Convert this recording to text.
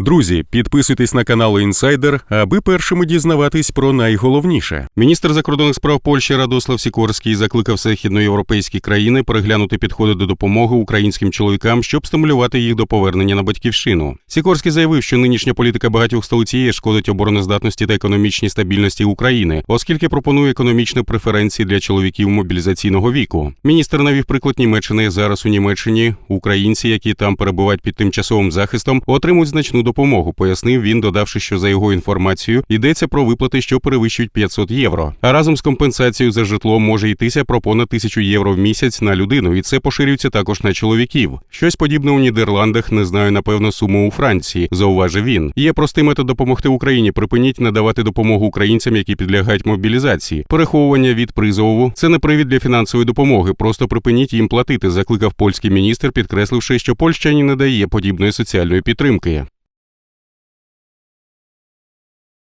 Друзі, підписуйтесь на канал Інсайдер, аби першими дізнаватись про найголовніше. Міністр закордонних справ Польщі Радослав Сікорський закликав західноєвропейські країни переглянути підходи до допомоги українським чоловікам, щоб стимулювати їх до повернення на батьківщину. Сікорський заявив, що нинішня політика багатьох столиць ЄС шкодить обороноздатності та економічній стабільності України, оскільки пропонує економічні преференції для чоловіків мобілізаційного віку. Міністр навів приклад Німеччини. Зараз у Німеччині українці, які там перебувають під тимчасовим захистом, отримують значну допомогу. Пояснив він, додавши, що за його інформацією йдеться про виплати, що перевищують 500 євро. А разом з компенсацією за житло може йтися про понад тисячу євро в місяць на людину, і це поширюється також на чоловіків. Щось подібне у Нідерландах не знаю, напевно, суму у Франції. Зауважив він. Є простий метод допомогти Україні. Припиніть надавати допомогу українцям, які підлягають мобілізації. Переховування від призову це не привід для фінансової допомоги. Просто припиніть їм платити. Закликав польський міністр, підкресливши, що Польща не дає подібної соціальної підтримки.